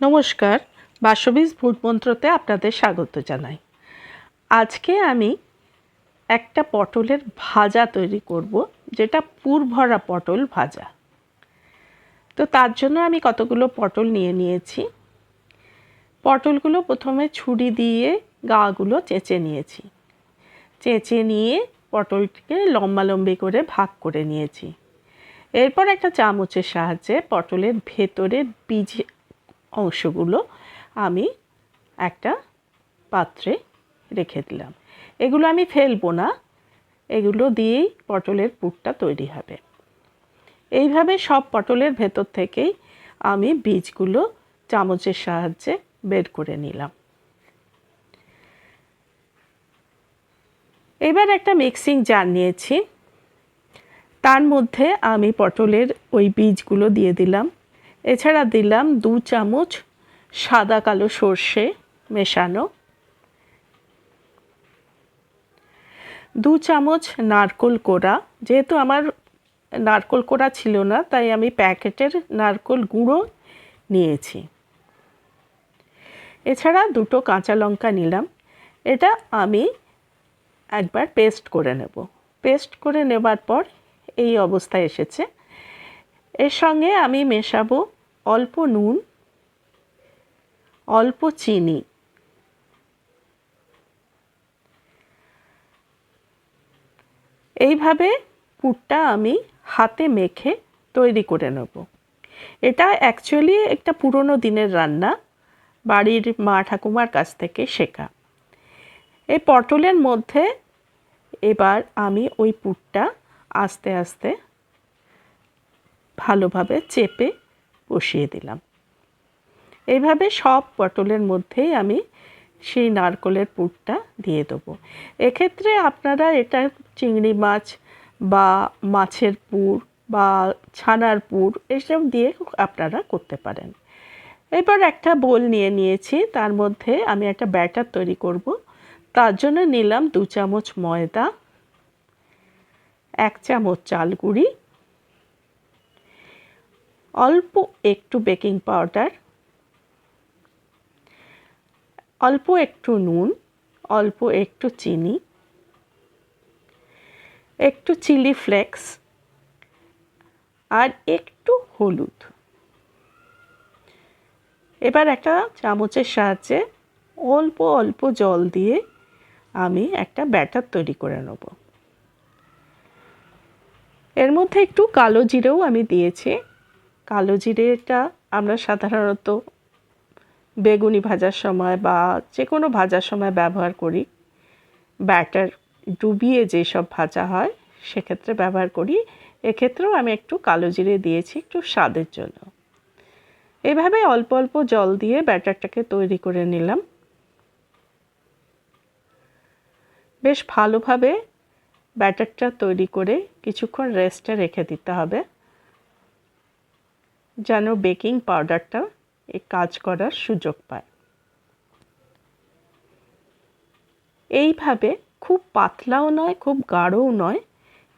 নমস্কার, বাসবীজ ভূত মন্ত্রতে আপনাদের স্বাগত জানাই। আজকে আমি একটা পটলের ভাজা তৈরি করব, যেটা পুর ভরা পটল ভাজা। তো তার জন্য আমি কতগুলো পটল নিয়ে নিয়েছি। পটলগুলো প্রথমে ছুরি দিয়ে গাগুলো চেঁচে নিয়েছি। চেঁচে নিয়ে পটলটিকে লম্বালম্বি করে ভাগ করে নিয়েছি। এরপর একটা চামচের সাহায্যে পটলের ভেতরের বীজ অংশগুলো আমি একটা পাত্রে রেখে দিলাম। এগুলো আমি ফেলব না। এগুলো দিয়েই পটলের পুরটা তৈরি হবে। এইভাবে সব পটলের ভেতর থেকেই আমি বীজগুলো চামচের সাহায্যে বের করে নিলাম। এবার একটা মিক্সিং জার নিয়েছি। তার মধ্যে আমি পটলের ওই বীজগুলো দিয়ে দিলাম। এছাড়া দিলাম দু চামচ সাদা কালো সর্ষে মেশানো। দু চামচ নারকোল কোড়া। যেহেতু আমার নারকোল কোড়া ছিল না, তাই আমি প্যাকেটের নারকোল গুঁড়ো নিয়েছি। এছাড়া দুটো কাঁচা লঙ্কা নিলাম। এটা আমি একবার পেস্ট করে নেব। পেস্ট করে নেবার পর এই অবস্থায় এসেছে। এর সঙ্গে আমি মেশাবো অল্প নুন, অল্প চিনি। এইভাবে পুরটা আমি হাতে মেখে তৈরি করে নেব। এটা অ্যাকচুয়ালি একটা পুরনো দিনের রান্না, বাড়ির মা ঠাকুমার কাছ থেকে শেখা। এই পটলের মধ্যে এবার আমি ওই পুরটা আস্তে আস্তে ভালোভাবে চেপে বসিয়ে দিলাম। এইভাবে সব পটলের মধ্যেই আমি সেই নারকলের পুরটা দিয়ে দেবো। এক্ষেত্রে আপনারা এটা চিংড়ি মাছ বা মাছের পুর বা ছানার পুর এসব দিয়ে আপনারা করতে পারেন। এবার একটা বোল নিয়ে নিয়েছি, তার মধ্যে আমি একটা ব্যাটার তৈরি করব। তার জন্য নিলাম দু চামচ ময়দা, এক চামচ চাল গুঁড়ি অল্প একটু বেকিং পাউডার, অল্প একটু নুন, অল্প একটু চিনি, একটু চিলি ফ্লেক্স আর একটু হলুদ। এবার একটা চামচের সাহায্যে অল্প অল্প জল দিয়ে আমি একটা ব্যাটার তৈরি করে নেব। এর মধ্যে একটু কালো জিরেও আমি দিয়েছি। কালো জিরেটা আমরা সাধারণত বেগুনি ভাজার সময় বা যে কোনো ভাজার সময় ব্যবহার করি। ব্যাটার ডুবিয়ে যেসব ভাজা হয়, সেক্ষেত্রে ব্যবহার করি। এক্ষেত্রেও আমি একটু কালো জিরে দিয়েছি একটু স্বাদের জন্য। এভাবে অল্প অল্প জল দিয়ে ব্যাটারটাকে তৈরি করে নিলাম। বেশ ভালোভাবে ব্যাটারটা তৈরি করে কিছুক্ষণ রেস্টে রেখে দিতে হবে। যেন বেকিং পাউডারটা এই কাজ করার সুযোগ পায়। এইভাবে খুব পাতলাও নয়, খুব গাঢ়ও নয়,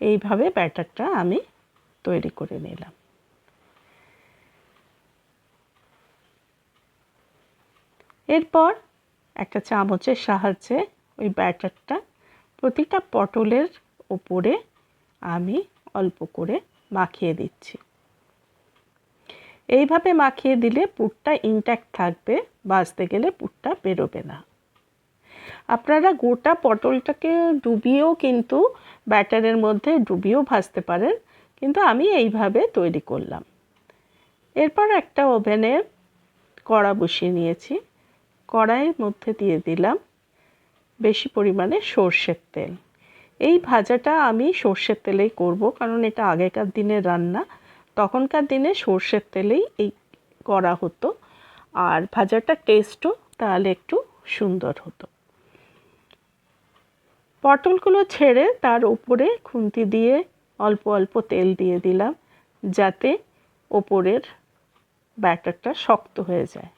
এইভাবে ব্যাটারটা আমি তৈরি করে নিলাম। এরপর একটা চামচের সাহায্যে ওই ব্যাটারটা প্রতিটা পটলের ওপরে আমি অল্প করে মাখিয়ে দিচ্ছি। এইভাবে মাখিয়ে দিলে পুরটা ইনট্যাক্ট থাকবে বাঁচতে গেলে পুরটা বেরোবে না। আপনারা গোটা পটলটাকে ডুবিয়েও কিন্তু ব্যাটারের মধ্যে ডুবিয়েও ভাজতে পারেন, কিন্তু আমি এইভাবে তৈরি করলাম। এরপর একটা ওভেনে কড়া বসিয়ে নিয়েছি। কড়াইয়ের মধ্যে দিয়ে দিলাম বেশি পরিমাণে সর্ষের তেল। এই ভাজাটা আমি সর্ষের তেলেই করব, কারণ এটা আগেকার দিনের রান্না। তখনকার দিনে সর্ষের তেলেই এই করা হতো। আর ভাজাটা টেস্টও, তাহলে একটু সুন্দর হতো। পটলগুলো ছেড়ে তার উপরে খুন্তি দিয়ে অল্প অল্প তেল দিয়ে দিলাম, যাতে ওপরের ব্যাটারটা শক্ত হয়ে যায়।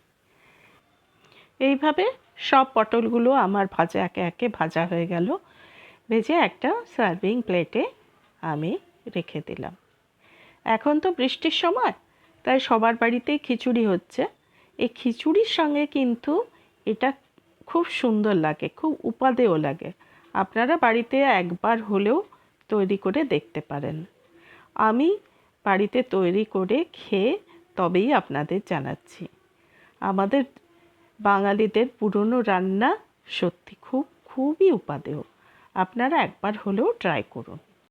এইভাবে সব পটলগুলো আমার ভাজা একে একে ভাজা হয়ে গেল। ভেজে একটা সার্ভিং প্লেটে আমি রেখে দিলাম। এখন তো বৃষ্টির সময়, তাই সবার বাড়িতেই খিচুড়ি হচ্ছে। এই খিচুড়ির সঙ্গে কিন্তু এটা খুব সুন্দর লাগে, খুব উপাদেয় লাগে। আপনারা বাড়িতে একবার হলেও তৈরি করে দেখতে পারেন। আমি বাড়িতে তৈরি করে খেয়ে তবেই আপনাদের জানাচ্ছি। আমাদের বাঙালিদের পুরনো রান্না সত্যি খুব, খুবই উপাদেয়। আপনারা একবার হলেও ট্রাই করুন।